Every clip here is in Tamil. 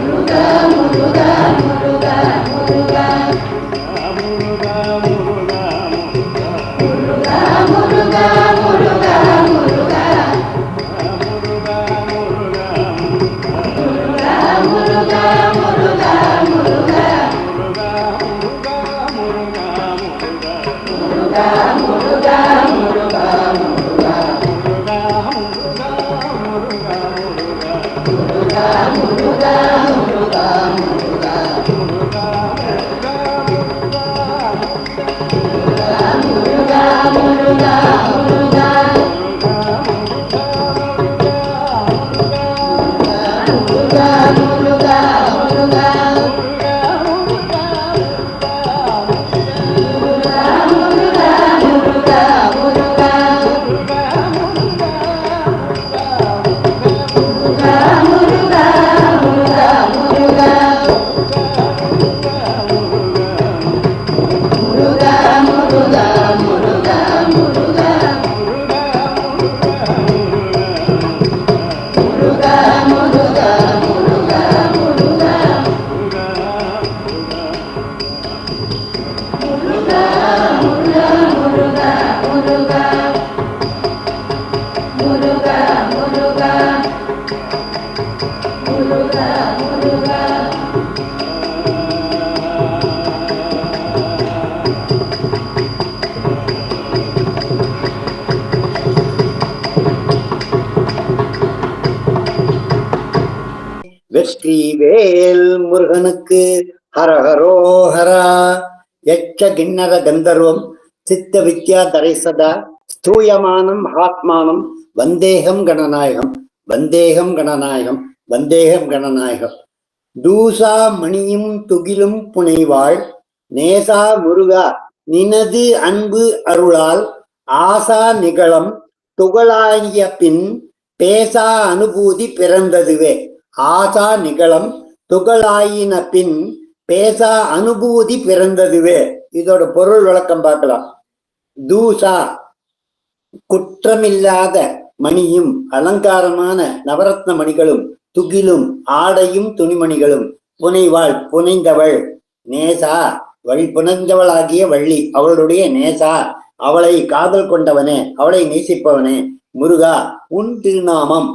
lugar. வெற்றி வேல் முருகனுக்கு ஹரஹரோ ஹரா யட்ச கிண்ணர கந்தர்வம் சித்த வித்யா தரைசதா ஸ்தூயமானம் மகாத்மானம் வந்தேகம் கணநாயகம் வந்தேகம் கணநாயகம் வந்தேகம் கணநாயகம். தூசா மணியும் துகிலும் புனைவாள் நேசா முருகா நினது அன்பு அருளால் ஆசா நிகழம் துகளாகிய பின் பேசா அனுபூதி பிறந்ததுவே. ஆசா நிகழம் துகளாயின பின் பேசா அனுபூதி பிறந்ததுவே. இதோட பொருள் விளக்கம் பார்க்கலாம். தூசா குற்றமில்லாத மணியும் அலங்காரமான நவரத்ன மணிகளும் துகிலும் ஆடையும் துணிமணிகளும் புனைவாள் புனைந்தவள் நேசா வழி புனைந்தவளாகிய வள்ளி அவளுடைய நேசா அவளை காதல் கொண்டவனே அவளை நேசிப்பவனே முருகா உன் திருநாமம்.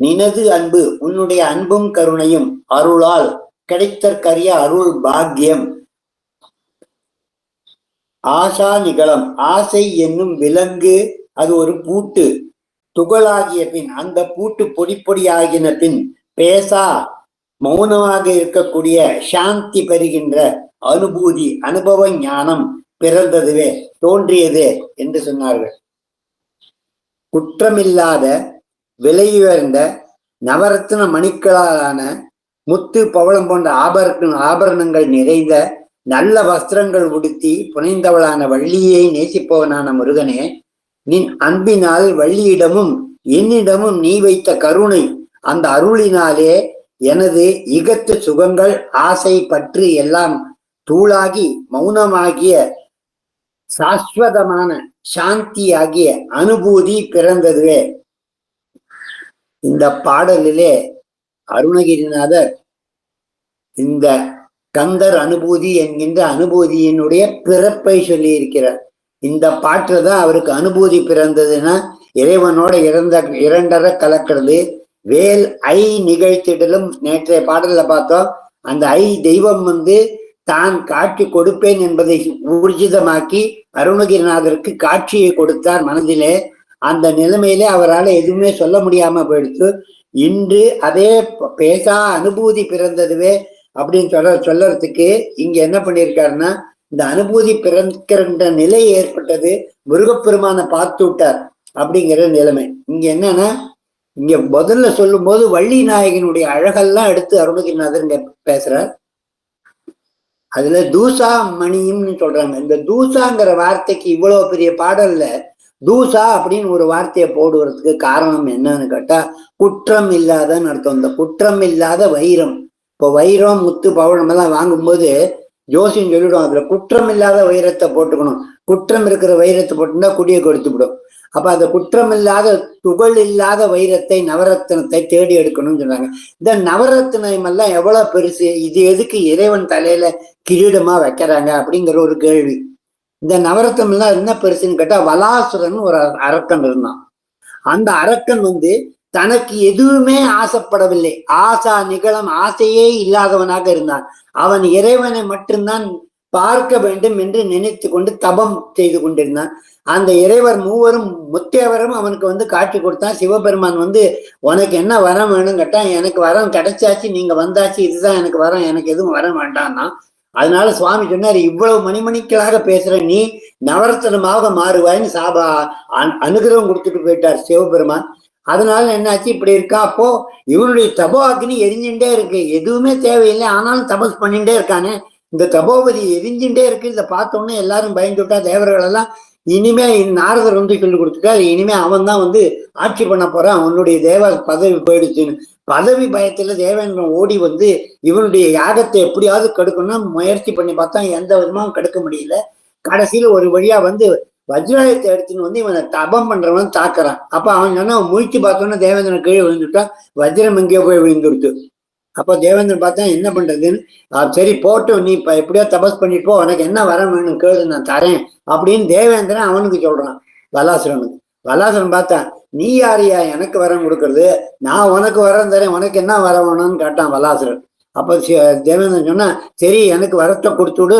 நினது அன்பு உன்னுடைய அன்பும் கருணையும் அருளால் கிடைத்தற்கரிய அருள் பாக்கியம். ஆசா நிகழம். ஆசை என்னும் விலங்கு அது ஒரு பூட்டு. துகளாகிய பின் அந்த பூட்டு பொடி பொடியாகின பின் பேசா மௌனமாக இருக்கக்கூடிய சாந்தி பெறுகின்ற அனுபூதி அனுபவ ஞானம் பிறந்ததுவே தோன்றியது என்று சொன்னார்கள். குற்றமில்லாத விலையுயர்ந்த நவரத்ன மணிக்களாலான முத்து பவளம் போன்ற ஆபரண ஆபரணங்கள் நிறைந்த நல்ல வஸ்திரங்கள் உடுத்தி புனைந்தவளான வள்ளியை நேசிப்பவனான முருகனே நின் அன்பினால் வள்ளியிடமும் என்னிடமும் நீ வைத்த கருணை அந்த அருளினாலே எனது இகத்து சுகங்கள் ஆசை பற்று எல்லாம் தூளாகி மௌனமாகிய சாஸ்வதமான சாந்தியாகிய அனுபூதி பிறந்ததுவே. இந்த பாடலிலே அருணகிரிநாதர் இந்த கந்தர் அனுபூதி என்கின்ற அனுபூதியினுடைய பிறப்பை சொல்லி இருக்கிறார் இந்த பாட்டுல தான் அவருக்கு அனுபூதி பிறந்ததுன்னா இறைவனோட இறந்த இரண்டரை கலக்கிறது. வேல் ஐ நிகழ்த்திடலும் நேற்றைய பாடல்ல பார்த்தோம். அந்த ஐ தெய்வம் வந்து தான் காட்சி கொடுப்பேன் என்பதை ஊர்ஜிதமாக்கி அருணகிரிநாதருக்கு காட்சியை கொடுத்தார் மனதிலே. அந்த நிலைமையிலே அவரால் எதுவுமே சொல்ல முடியாம போயிடுச்சு. இன்று அதே பேசா அனுபூதி பிறந்ததுவே அப்படின்னு சொல்ல சொல்லறதுக்கு இங்க என்ன பண்ணியிருக்காருன்னா இந்த அனுபூதி பிறக்கின்ற நிலை ஏற்பட்டது முருகப்பெருமான பார்த்து விட்டார் அப்படிங்கிற நிலைமை. இங்க என்னன்னா இங்க முதல்ல சொல்லும் போது வள்ளி நாயகனுடைய அழகெல்லாம் எடுத்து அருணகிரிநாதர் இங்க பேசுறார். அதுல தூசா மணியும்னு சொல்றாங்க. இந்த தூசாங்கிற வார்த்தைக்கு இவ்வளவு பெரிய பாடல்ல தூசா அப்படின்னு ஒரு வார்த்தையை போடுவதற்கு காரணம் என்னன்னு கேட்டா குற்றம் இல்லாதன்னு அர்த்தம். இந்த குற்றம் இல்லாத வைரம். இப்போ வைரம் முத்து பவழம் எல்லாம் வாங்கும்போது ஜோசியம் சொல்லிடும் அதுல குற்றம் இல்லாத வைரத்தை போட்டுக்கணும். குற்றம் இருக்கிற வைரத்தை போட்டுருந்தா குடியை கொடுத்து விடும். அப்ப அந்த குற்றமில்லாத துகள் இல்லாத வைரத்தை நவரத்தினத்தை தேடி எடுக்கணும்னு சொன்னாங்க இந்த நவரத்தினம் எல்லாம் எவ்வளவு பெருசு? இது எதுக்கு இறைவன் தலையில கிரீடமா வைக்கிறாங்க அப்படிங்கிற ஒரு கேள்வி. இந்த நவரத்தம் எல்லாம் என்ன பெருசுன்னு கேட்டா வலாசுரன் ஒரு அரக்கன் இருந்தான். அந்த அரக்கன் வந்து தனக்கு எதுவுமே ஆசைப்படவில்லை. ஆசா நிகழம் ஆசையே இல்லாதவனாக இருந்தான். அவன் இறைவனை மட்டும்தான் பார்க்க வேண்டும் என்று நினைத்து கொண்டு தபம் செய்து கொண்டிருந்தான். அந்த இறைவர் மூவரும் முத்தேவரும் அவனுக்கு வந்து காட்டி கொடுத்தான். சிவபெருமான் வந்து உனக்கு என்ன வரம் வேணும் கேட்டான் எனக்கு வரம் கிடைச்சாச்சு நீங்க வந்தாச்சு இதுதான் எனக்கு வரம் எனக்கு எதுவும் வர வேண்டாம்னா அதனால சுவாமி சொன்னார் இவ்வளவு மணிமணிக்களாக பேசுற நீ நவரத்தனமாக மாறுவாயின்னு சாபா அனுகிரகம் கொடுத்துட்டு போயிட்டார் சிவபெருமான். அதனால என்னாச்சு இப்படி இருக்கா அப்போ இவனுடைய தபோ அக்னி எரிஞ்சுட்டே இருக்கு. எதுவுமே தேவையில்லை ஆனாலும் தபஸ் பண்ணிட்டே இருக்கானே. இந்த தபோபதி எரிஞ்சுட்டே இருக்கு. இதை பார்த்தோன்னே எல்லாரும் பயந்துட்டா தேவர்கள் எல்லாம் இனிமே நாரதர் வந்து சொல்லி கொடுத்துட்டாரு. இனிமே அவன் தான் வந்து ஆட்சி பண்ண போறான். அவனுடைய தேவ பதவி போயிடுச்சுன்னு பதவி பயத்துல தேவேந்திரன் ஓடி வந்து இவனுடைய யாகத்தை எப்படியாவது கெடுக்கணும்னு முயற்சி பண்ணி பார்த்தா எந்த விதமாகவும் கெடுக்க முடியல. கடைசியில ஒரு வழியா வந்து வஜ்ராயத்தை எடுத்துன்னு வந்து இவனை தபம் பண்றவன் தாக்குறான். அப்ப அவன் சொன்னா முழிச்சு பார்த்தோன்னா தேவேந்திரன் கீழே விழுந்துட்டான். வஜ்ரம் எங்கேயோ போய் விழுந்துடுத்து அப்போ தேவேந்திரன் பார்த்தா என்ன பண்றதுன்னு சரி போட்டு நீ இப்ப எப்படியோ தபஸ் பண்ணிட்டு போ. உனக்கு என்ன வர வேணும் கேளு நான் தரேன் அப்படின்னு தேவேந்திரன் அவனுக்கு சொல்றான். பலாசுரனுக்கு. வலாசுரன் பார்த்தேன் நீ யாரியா? எனக்கு வரம் கொடுக்கறது. நான் உனக்கு வரம் தரேன். உனக்கு என்ன வர வேணும்னு கேட்டான் வல்லாசரன். அப்போ தேவேந்திரன் சொன்னா சரி எனக்கு வரத்தை கொடுத்துடு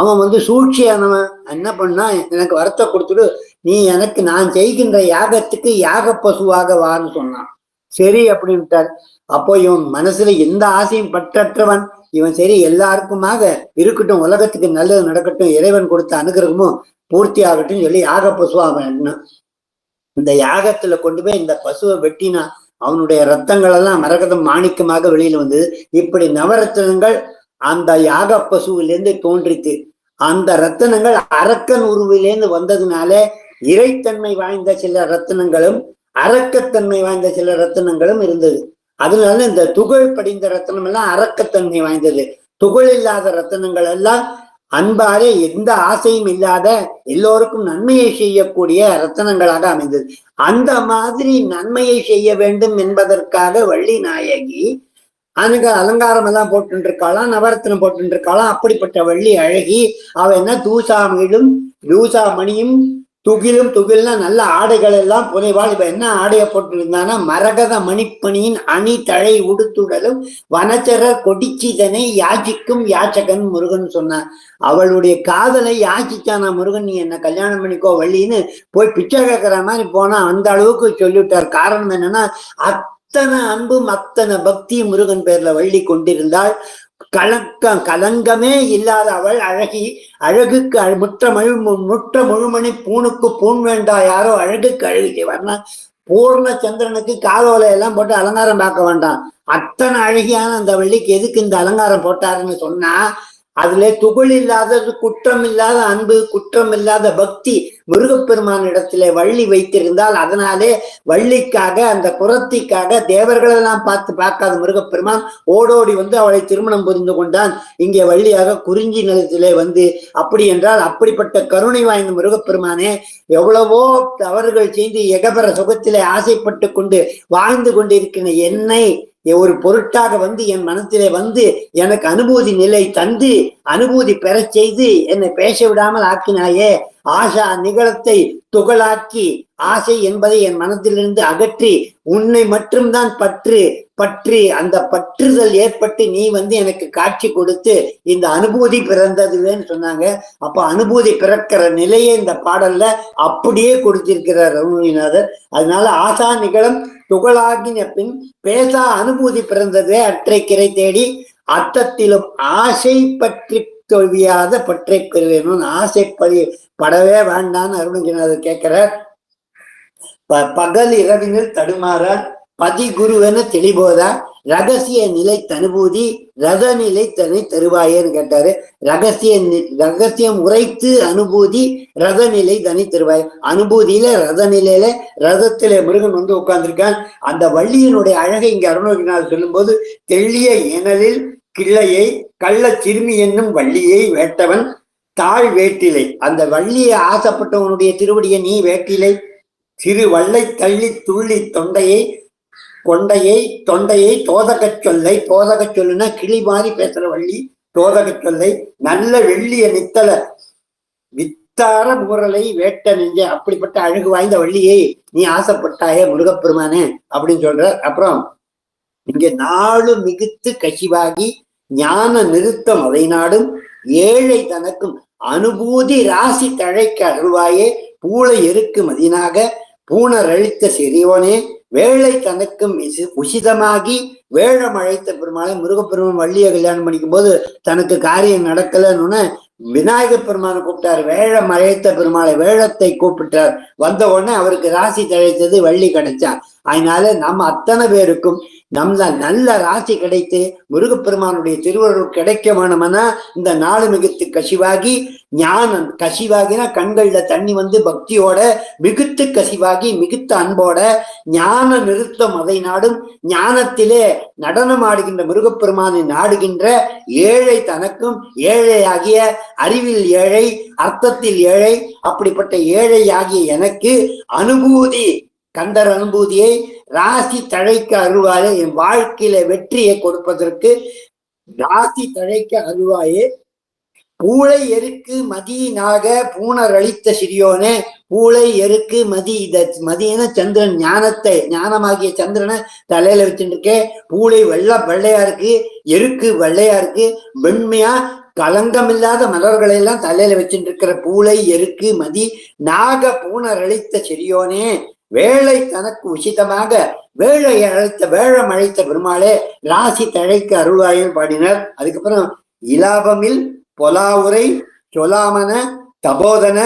அவன் வந்து சூழ்ச்சியானவன். என்ன பண்ணா? எனக்கு வரத்தை கொடுத்துடு நீ எனக்கு நான் செய்கின்ற யாகத்துக்கு யாக பசுவாக வான்னு சொன்னான். சரி அப்படின்ட்டார். அப்போ இவன் மனசுல எந்த ஆசையும் பற்றற்றவன். இவன் சரி எல்லாருக்குமாக இருக்கட்டும். உலகத்துக்கு நல்லது நடக்கட்டும். இறைவன் கொடுத்த அனுகிரகமும் பூர்த்தி ஆகட்டும் சொல்லி யாக பசுவாக இந்த யாகத்துல கொண்டு போய் இந்த பசுவை வெட்டினா அவனுடைய ரத்தங்கள் எல்லாம் மரகதம் மாணிக்கமாக வெளியில வந்தது. இப்படி நவரத்தனங்கள் அந்த யாக பசுவிலேருந்து தோன்றித்து அந்த ரத்தனங்கள் அரக்கன் உருவிலேருந்து வந்ததுனால இறைத்தன்மை வாய்ந்த சில ரத்தனங்களும் அரக்கத்தன்மை வாய்ந்த சில ரத்தனங்களும் இருந்தது. அதனால இந்த துகள் படிந்த ரத்தனம் எல்லாம் அரக்கத்தன்மை வாய்ந்தது. துகள் இல்லாத ரத்தனங்கள் எல்லாம் அன்பாலே எந்த ஆசையும் இல்லாத எல்லோருக்கும் நன்மையை செய்யக்கூடிய ரத்தனங்களாக அமைந்தது. அந்த மாதிரி நன்மையை செய்ய வேண்டும் என்பதற்காக வள்ளி நாயகி அனுக அலங்காரம் எல்லாம் போட்டு இருக்காளாம் நவரத்தினம் போட்டு இருக்காளாம் அப்படிப்பட்ட வள்ளி அழகி அவ என்ன தூசாமிலும் தூசா மணியும் துகிலும் துகில்னா நல்ல ஆடைகள் எல்லாம் புனைவாள். இப்ப என்ன ஆடையை போட்டிருந்தானா மரகத மணிப்பணியின் அணி தழை உடுத்துடலும் வனச்சர கொடிச்சிதனை யாச்சிக்கும் யாச்சகன் முருகன் சொன்னான் அவளுடைய காதலை யாச்சிச்சானா முருகன் நீ என்ன கல்யாணம் பண்ணிக்கோ வள்ளின்னு போய் பிச்சை கேட்கிற மாதிரி போனா அந்த அளவுக்கு சொல்லிவிட்டார். காரணம் என்னன்னா அத்தனை அன்பும் அத்தனை பக்தி முருகன் பேர்ல வள்ளி கொண்டிருந்தாள். கலக்கம் கலங்கமே இல்லாத அவள் அழகி அழகுக்கு முற்ற மழு முற்ற முழுமணி பூணுக்கு பூண் வேண்டா யாரோ அழகுக்கு அழகு வரணும் பூர்ண சந்திரனுக்கு காலோலை எல்லாம் போட்டு அலங்காரம் பார்க்க வேண்டாம். அத்தனை அழகியான அந்த வள்ளிக்கு எதுக்கு இந்த அலங்காரம் போட்டாருன்னு சொன்னா அதுல துகள் இல்லாதது குற்றம் இல்லாத அன்பு குற்றம் இல்லாத பக்தி முருகப்பெருமான் இடத்திலே வள்ளி வைத்திருந்தால் அதனாலே வள்ளிக்காக அந்த குரத்திக்காக தேவர்களெல்லாம் பார்த்து பார்க்காத முருகப்பெருமான் ஓடோடி வந்து அவளை திருமணம் புரிந்து கொண்டான். இங்கே வள்ளியாக குறிஞ்சி நிலத்திலே வந்து அப்படி என்றால் அப்படிப்பட்ட கருணை வாய்ந்த முருகப்பெருமானே எவ்வளவோ தவறுகள் செய்து எகபர சுகத்திலே ஆசைப்பட்டு கொண்டு வாழ்ந்து கொண்டிருக்கிற என்னை ஒரு பொருட்டாக வந்து என் மனத்திலே வந்து எனக்கு அனுபூதி நிலை தந்து அனுபூதி பெறச் செய்து என்னை பேச விடாமல் ஆக்கினாயே ஆஷா நிகழத்தை துகளாக்கி ஆசை என்பதை என் மனத்திலிருந்து அகற்றி உன்னை மட்டும்தான் பற்று பற்றி அந்த பற்றுதல் ஏற்பட்டு நீ வந்து எனக்கு காட்சி கொடுத்து இந்த அனுபூதி பிறந்ததுன்னு சொன்னாங்க. அப்ப அனுபூதி பிறக்கிற நிலையை இந்த பாடல்ல அப்படியே கொடுத்திருக்கிறார் ரகுநாதர். அதனால ஆசா நிகழம் துகளாகின பின் பேசா அனுபூதி பிறந்ததே அற்றை கிரை தேடி அர்த்தத்திலும் ஆசை பற்றி தொழியாத பற்றை பெறுவேணும் ஆசைப்படி படவே வேண்டான்னு அருணகிரிநாதர் கேட்கிறார். பகல் இரவினில் தடுமாற பதி குருவென தெளிபோதா ரகசிய நிலை தனுபூதி ரத நிலை தனி தருவாயேன்னு கேட்டாரு. ரகசிய ரகசியம் உரைத்து அனுபூதி ரத நிலை தனி தருவாய். அனுபூதியில ரத நிலையில ரதத்தில முருகன் வந்து உட்கார்ந்துருக்கான். அந்த வள்ளியினுடைய அழகை இங்க அருணகிரிநாதர் சொல்லும் போது தெள்ளிய எனலில் கிள்ளையை கள்ள சிறுமி என்னும் வள்ளியை வேட்டவன் தாழ் வேட்டிலை. அந்த வள்ளியை ஆசைப்பட்டவனுடைய திருவடியை நீ வேட்டிலை. சிறு வள்ளை தள்ளி துள்ளி தொண்டையை கொண்டையை தொண்டையை தோதகச் சொல்லை தோதகச் சொல்லுனா கிளி மாதிரி பேசுற வள்ளி தோதகச் சொல்லை. நல்ல வெள்ளிய நித்தல வித்தார முரலை வேட்ட நெஞ்ச அப்படிப்பட்ட அழகு வாய்ந்த வள்ளியை நீ ஆசைப்பட்டாயே முருகப்பெருமானே அப்படின்னு சொல்ற அப்புறம் இங்க நாலு மிகுத்து கசிவாகி ஞான நிறுத்தம் அதை நாடும் ஏழை தனக்கும் அனுபூதி ராசி தழைக்க அருள்வாயே பூளை எருக்கு மதினாக பூணர் அழித்த சிறியோனே வேலை தனக்கும் உசிதமாகி வேழம் அழைத்த பெருமாளை முருகப்பெருமான் வள்ளியை கல்யாணம் பண்ணிக்கும் போது தனக்கு காரியம் நடக்கலன்னு விநாயகர் பெருமானை கூப்பிட்டார். வேழம் அழைத்த பெருமாளை வேழத்தை கூப்பிட்டார். வந்த உடனே அவருக்கு ராசி தழைத்தது வள்ளி கிடைச்சான். அதனால நம்ம அத்தனை பேருக்கும் நம்ம நல்ல ராசி கிடைத்து முருகப்பெருமானுடைய திருவருள் கிடைக்க வேணும்னா இந்த நாலு மிகுத்து கசிவாகி ஞானம் கசிவாகினா கண்கள்ல தண்ணி வந்து பக்தியோட மிகுத்து கசிவாகி மிகுத்த அன்போட ஞான நிறுத்தம் அதை நாடும். ஞானத்திலே நடனம் ஆடுகின்ற முருகப்பெருமானை நாடுகின்ற ஏழை தனக்கும் ஏழையாகிய அறிவில் ஏழை அர்த்தத்தில் ஏழை அப்படிப்பட்ட ஏழை ஆகிய எனக்கு அனுபூதி கந்தர் அனுபூதியை ராசி தழைக்க அருவாயே என் வாழ்க்கையில வெற்றியை கொடுப்பதற்கு ராசி தழைக்க அருவாயே பூளை எருக்கு மதியினாக பூணர் அளித்த சிறியோனே பூளை எருக்கு மதி இத மதியன சந்திரன் ஞானத்தை ஞானமாகிய சந்திரனை தலையில வச்சுட்டு இருக்கேன் பூளை வெள்ள வெள்ளையா இருக்கு எருக்கு வெள்ளையா இருக்கு வெண்மையா களங்கமில்லாத மலர்களை எல்லாம் தலையில வச்சுட்டு இருக்கிற பூளை எருக்கு மதி நாக பூணர் அளித்த சிறியோனே. வேலை தனக்கு உசிதமாக வேலை அழைத்த வேழம் அழைத்த பெருமாளே ராசி தழைக்க அருள்வாயில் பாடினார். அதுக்கப்புறம் இலாபமில் பொலாவுரை சொலாமன தபோதன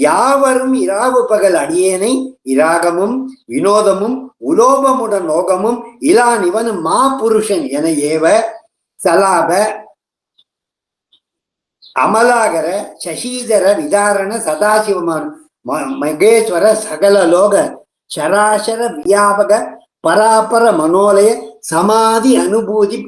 யாவரும் இராவு பகல் அடியேனை இராகமும் வினோதமும் உலோபமுடன் நோகமும் இலா இவனும் மா புருஷன் என ஏவ சலாப அமலாகர சசீதர விதாரண சதாசிவமான ம- மகேஸ்வர சகல லோக சராசர வியாபக பராபர மனோலய சமாதி அனுபூதி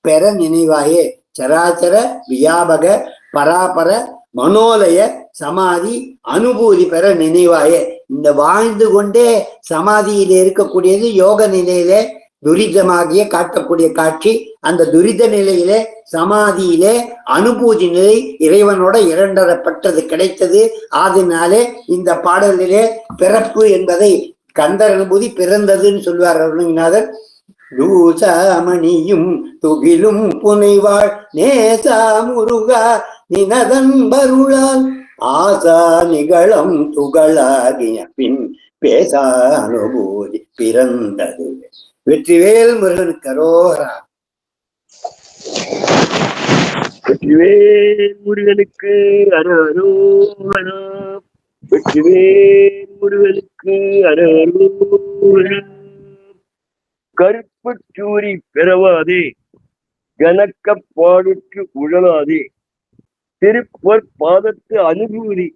பெற நினைவாயே. சராசர வியாபக பராபர மனோலய சமாதி அனுபூதி பெற நினைவாயே. இந்த வாழ்ந்து கொண்டே சமாதியில இருக்கக்கூடியது யோக நிலையிலே துரிதமாகிய காட்டக்கூடிய காட்சி அந்த துரித நிலையிலே சமாதியிலே அனுபூதி நிலை இறைவனோட இரண்டரப்பட்டது கிடைத்தது. ஆதினாலே இந்த பாடலிலே பிறப்பு என்பதை கந்தர் அனுபூதி பிறந்ததுன்னு சொல்வார் அருணகிநாதர் தூசாமணியும் துகிலும் புனைவாள் நேசா முருகா நினதன் பருளால் ஆசா நிகழம் துகளாகிய பின் பேசா அனுபூதி பிறந்தது. வெற்றிவேல் முருகன் கரோரா வெற்றிவேல் முருகனுக்கு அரரோகணா வெற்றிவேல் முருகனுக்கு அரரோகணா கருப்பு சூரி பிறவாதே கனக்க உழலாதே. திருப்பொற் பாதத்து அனுபூதி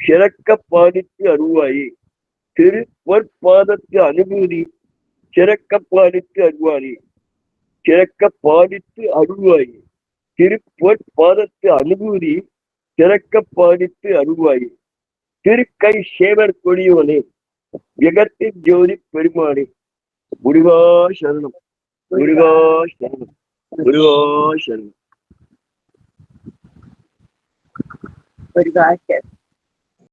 சிறக்க பாடித்து அருவாயே திருப்பொற் பாதத்து அனுபூதி சிறக்க பாடித்து அருவாயே சிறக்க பாடித்து அருள்வாயே திருப்பொற் பாதத்து அனுபூதி சிறக்க பாடித்து அருள்வாயே திருக்கை சேவர் கொடியோனே ஜெகத்து ஜோதி பெருமானே. முருகா சரணம் முருகா சரணம் முருகா சரணம். முருகா சரணம்.